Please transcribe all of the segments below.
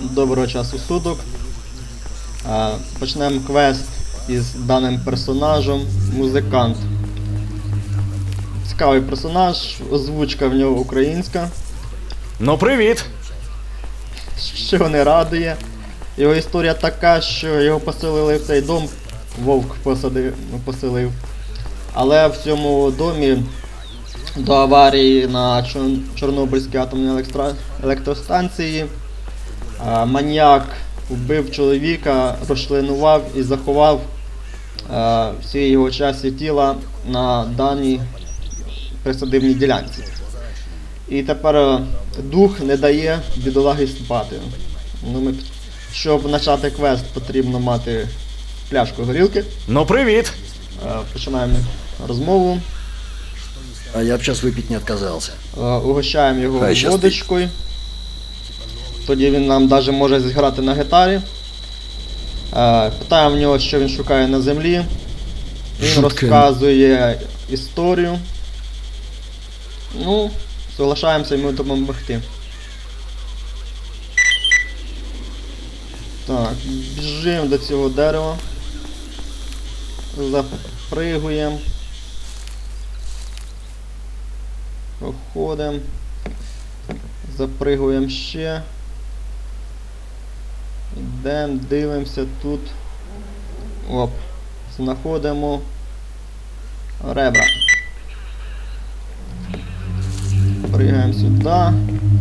Доброго часу суток. Почнемо квест із даним персонажем музикант. Цікавий персонаж, озвучка в нього українська, Ну, привіт! що не радує. Його історія така, що його поселили в цей дом, вовк посадив, поселив. Але в цьому домі до аварії на Чорнобильській атомній електростанції а, маніяк вбив чоловіка, розчленував і заховав всі його часті тіла на даній присадибній ділянці. І тепер е, дух не дає бідолаги спати. Ну, ми, щоб почати квест, потрібно мати пляшку горілки. Ну, привіт! Е, Починаємо розмову. А я б сейчас выпить не отказался. Е, Угощаємо його водочкою. Тоді він нам навіть може зіграти на гітарі. Е, Питаємо в нього, що він шукає на землі. Він розказує історію. Ну, соглашаємося йому допомогти. Так, біжимо до цього дерева. Запригуємо. Проходимо. Запригуємо ще. Йдемо, дивимося тут. Оп. Знаходимо ребра. Пригаємо сюди,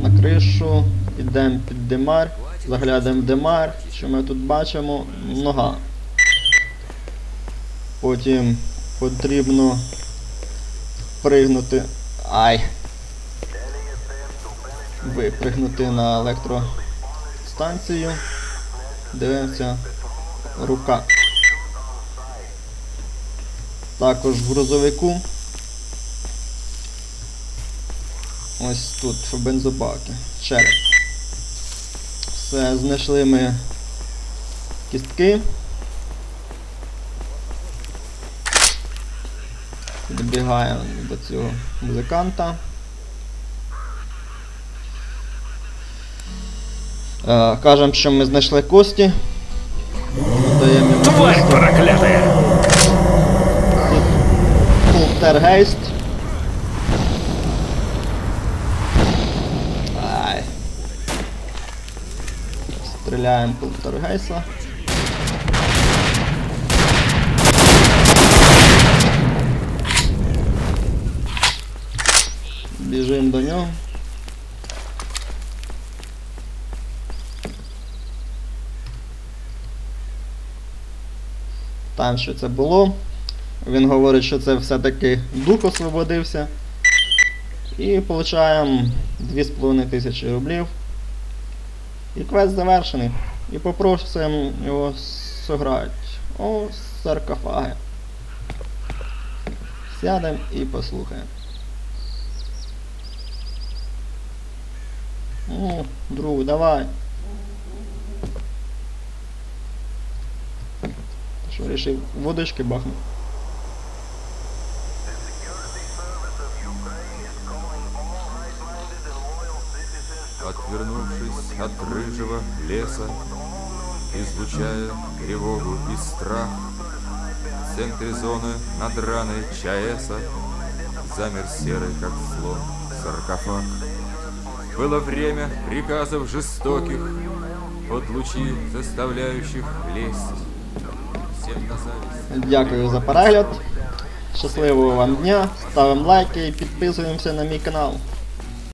на кришу, йдемо під димар, заглядаємо в димар, що ми тут бачимо? Нога. Потім потрібно пригнути. Ай. Випригнути на електростанцію. Дивимося. Рука. Також в грузовику. Ось тут, в бензобаки. Череп. Все, знайшли ми кістки. Добігаємо до цього музиканта. Кажемо, що ми знайшли кості. Даємо йому Тварь проклятая! полтергейст. Ай. Стріляємо полтергейса. Біжимо до нього. Там що це було. Він говорить, що це все-таки дух освободився. І получаємо 2,5 тисячі рублів. І квест завершений. І попросимо його сыграти. О, саркофаги. Сядемо і послухаємо. Ну, друг, давай. Що рішив водочки бахнути? Отвернувшись от рыжего леса, Излучая тревогу и страх, В центре зоны над раной ЧАЭСа Замер серый, как слон, саркофаг. Было время приказов жестоких, Под лучи заставляющих лезть. Дякую за перегляд. Щасливого вам дня. Ставимо лайки і підписуємося на мій канал.